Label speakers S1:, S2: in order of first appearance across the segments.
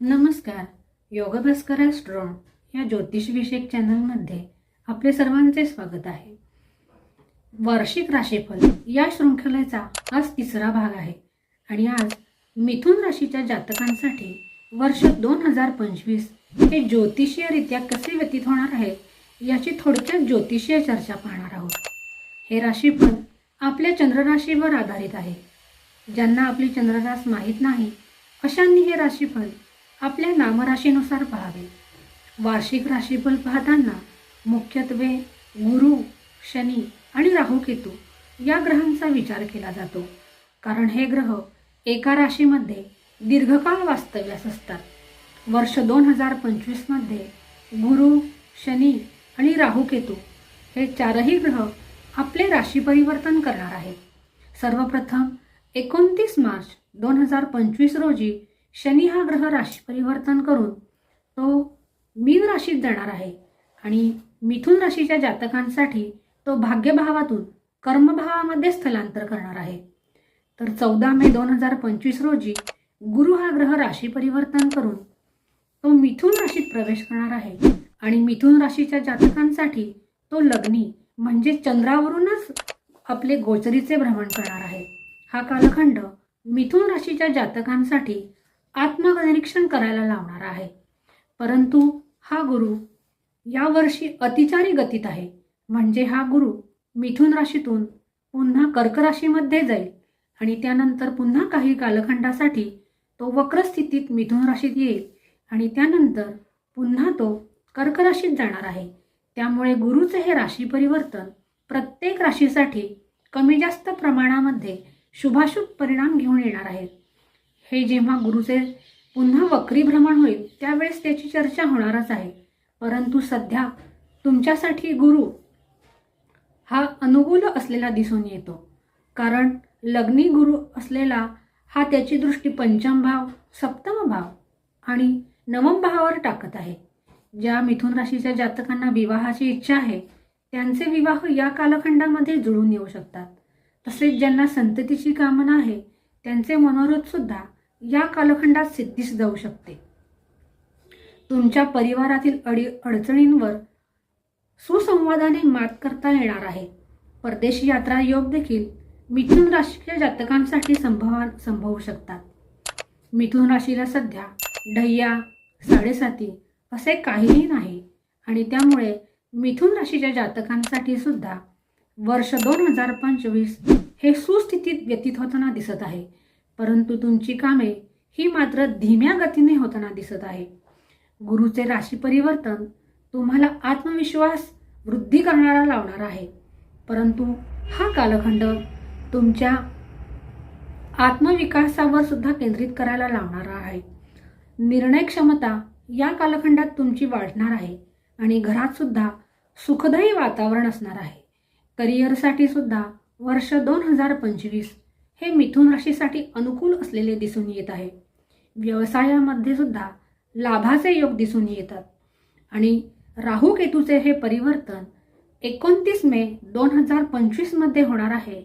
S1: नमस्कार. योगभास्कर स्ट्रॉंग या ज्योतिषविषयक चॅनलमध्ये आपले सर्वांचे स्वागत आहे. वार्षिक राशीफल या शृंखलेचा आज तिसरा भाग आहे आणि आज मिथुन राशीच्या जातकांसाठी वर्ष दोन हजार पंचवीस हे ज्योतिषीयरित्या कसे व्यतीत होणार आहे याची थोडक्यात ज्योतिषीय चर्चा पाहणार आहोत. हे राशीफल आपल्या चंद्रराशीवर आधारित आहे. ज्यांना आपली चंद्ररास माहीत नाही अशांनी हे राशीफल आपल्या नामराशीनुसार पाहावे. वार्षिक राशीफल पाहताना मुख्यत्वे गुरु शनी आणि राहू केतू या ग्रहांचा विचार केला जातो. कारण हे ग्रह एका राशीमध्ये दीर्घकाळ वास्तव्यास असतात. वर्ष दोन हजार पंचवीसमध्ये गुरु शनी आणि राहू केतू हे चारही ग्रह आपले राशी परिवर्तन करणार आहेत. सर्वप्रथम एकोणतीस मार्च दोन हजार पंचवीस रोजी शनी हा ग्रह राशी परिवर्तन करून तो मीन राशीत जाणार आहे आणि मिथुन राशीच्या जातकांसाठी तो भाग्यभावातून कर्मभावामध्ये स्थलांतर करणार आहे. तर चौदा मे दोन हजार पंचवीस रोजी गुरु हा ग्रह राशी परिवर्तन करून तो मिथुन राशीत प्रवेश करणार आहे आणि मिथुन राशीच्या जातकांसाठी तो लग्नी म्हणजे चंद्रावरूनच आपले गोचरीचे भ्रमण करणार आहे. हा कालखंड मिथुन राशीच्या जातकांसाठी आत्मनिरीक्षण करायला लावणार आहे. परंतु हा गुरु यावर्षी अतिचारी गतीत आहे. म्हणजे हा गुरु मिथुन राशीतून पुन्हा कर्क राशीमध्ये जाईल आणि त्यानंतर पुन्हा काही कालखंडासाठी तो वक्र स्थितीत मिथुन राशीत येईल आणि त्यानंतर पुन्हा तो कर्क राशीत जाणार आहे. त्यामुळे गुरुचं हे राशी परिवर्तन प्रत्येक राशीसाठी कमी जास्त प्रमाणामध्ये शुभाशुभ परिणाम घेऊन येणार आहेत हे जेव्हा गुरुचे पुन्हा वक्री भ्रमण होईल त्यावेळेस त्याची चर्चा होणारच आहे. परंतु सध्या तुमच्यासाठी गुरु हा अनुकूल असलेला दिसून येतो. कारण लग्नी गुरु असलेला हा त्याची दृष्टी पंचम भाव सप्तम भाव आणि नवम भावावर टाकत आहे. ज्या मिथुन राशीच्या जातकांना विवाहाची इच्छा आहे त्यांचे विवाह या कालखंडामध्ये जुळून येऊ शकतात. तसेच ज्यांना संततीची कामना आहे त्यांचे मनोरथ सुद्धा या कालखंडात सिद्धीस जाऊ शकते. तुमच्या परिवारातील अडी अडचणींवर सुसंवादाने मात करता येणार आहे. परदेशी यात्रा योग देखील मिथुन राशीच्या जातकांसाठी संभवा संभवू शकतात. मिथुन राशीला सध्या ढय्या साडेसाती असे काहीही नाही आणि त्यामुळे मिथुन राशीच्या जातकांसाठी सुद्धा वर्ष दोन हजार पंचवीस हे सुस्थितीत व्यतीत होताना दिसत आहे. परंतु तुमची कामे ही मात्र धीम्या गतीने होताना दिसत आहे. गुरुचे राशी परिवर्तन तुम्हाला आत्मविश्वास वृद्धी करणारा लावणार आहे. परंतु हा कालखंड तुमच्या आत्मविकासावर सुद्धा केंद्रित करायला लावणारा आहे. निर्णय क्षमता या कालखंडात तुमची वाढणार आहे आणि घरात सुद्धा सुखदायी वातावरण असणार आहे. करिअरसाठी सुद्धा वर्ष दोन हजार पंचवीस हे मिथुन राशीसाठी अनुकूल असलेले दिसून येत आहे. व्यवसायामध्ये सुद्धा लाभाचे योग दिसून येतात. आणि राहू केतूचे हे परिवर्तन एकोणतीस मे दोन हजार पंचवीसमध्ये होणार आहे.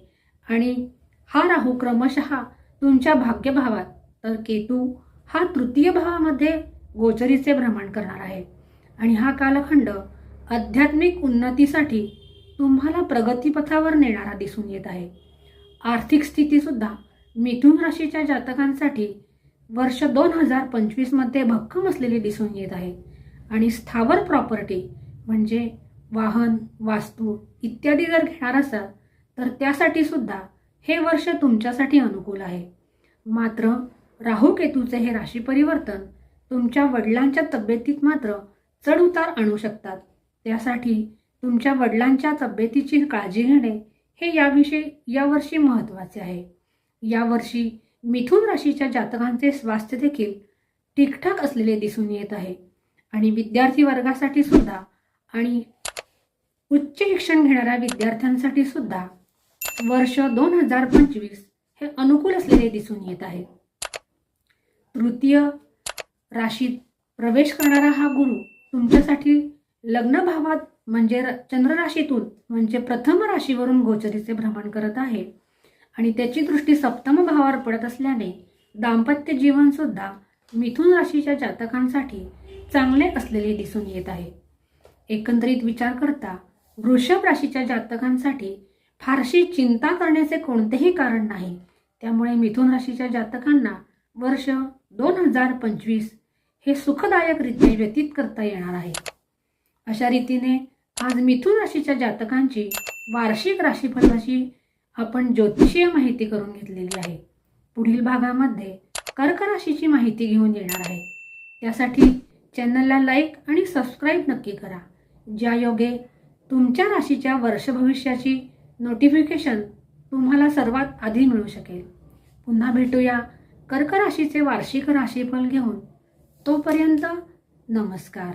S1: आणि हा राहू क्रमशः तुमच्या भाग्यभावात तर केतू हा तृतीय भावामध्ये गोचरीचे भ्रमण करणार आहे. आणि हा कालखंड आध्यात्मिक उन्नतीसाठी तुम्हाला प्रगतीपथावर नेणारा दिसून येत आहे. आर्थिक स्थितीसुद्धा मिथुन राशीच्या जातकांसाठी वर्ष दोन हजार पंचवीसमध्ये भक्कम असलेली दिसून येत आहे. आणि स्थावर प्रॉपर्टी म्हणजे वाहन वास्तू इत्यादी जर घेणार असाल तर त्यासाठी सुद्धा हे वर्ष तुमच्यासाठी अनुकूल आहे. मात्र राहू केतूचे हे राशी परिवर्तन तुमच्या वडिलांच्या तब्येतीत मात्र चढ उतार आणू शकतात. त्यासाठी तुमच्या वडिलांच्या तब्येतीची काळजी घेणे हे याविषयी यावर्षी महत्त्वाचे आहे. यावर्षी मिथुन राशीच्या जातकांचे स्वास्थ्य देखील ठीकठाक असलेले दिसून येत आहे. आणि विद्यार्थी वर्गासाठी सुद्धा आणि उच्च शिक्षण घेणाऱ्या विद्यार्थ्यांसाठी सुद्धा वर्ष दोन हजार पंचवीस हे अनुकूल असलेले दिसून येत आहे. तृतीय राशीत प्रवेश करणारा हा गुरु तुमच्यासाठी लग्न भावात म्हणजे र- चंद्र राशीतून म्हणजे प्रथम राशीवरून गोचरीचे भ्रमण करत आहे. आणि त्याची दृष्टी सप्तम भावावर पडत असल्याने दाम्पत्य जीवन सुद्धा मिथुन राशीच्या जातकांसाठी चांगले असलेले दिसून येत आहे. एकंदरीत विचार करता वृषभ राशीच्या जातकांसाठी फारशी चिंता करण्याचे कोणतेही कारण नाही. त्यामुळे मिथुन राशीच्या जातकांना वर्ष दोन हजार पंचवीस हे सुखदायकरित्या व्यतीत करता येणार आहे. अशा रीतीने आज मिथुन राशीच्या जातकांची वार्षिक राशीफलाची आपण ज्योतिषीय माहिती करून घेतलेली आहे. पुढील भागामध्ये कर्क राशीची माहिती घेऊन येणार आहे. त्यासाठी चॅनलला लाईक आणि सबस्क्राईब नक्की करा. ज्या योगे तुमच्या राशीच्या वर्ष भविष्याची नोटिफिकेशन तुम्हाला सर्वात आधी मिळू शकेल. पुन्हा भेटूया कर्क राशीचे वार्षिक राशीफल घेऊन. तोपर्यंत नमस्कार.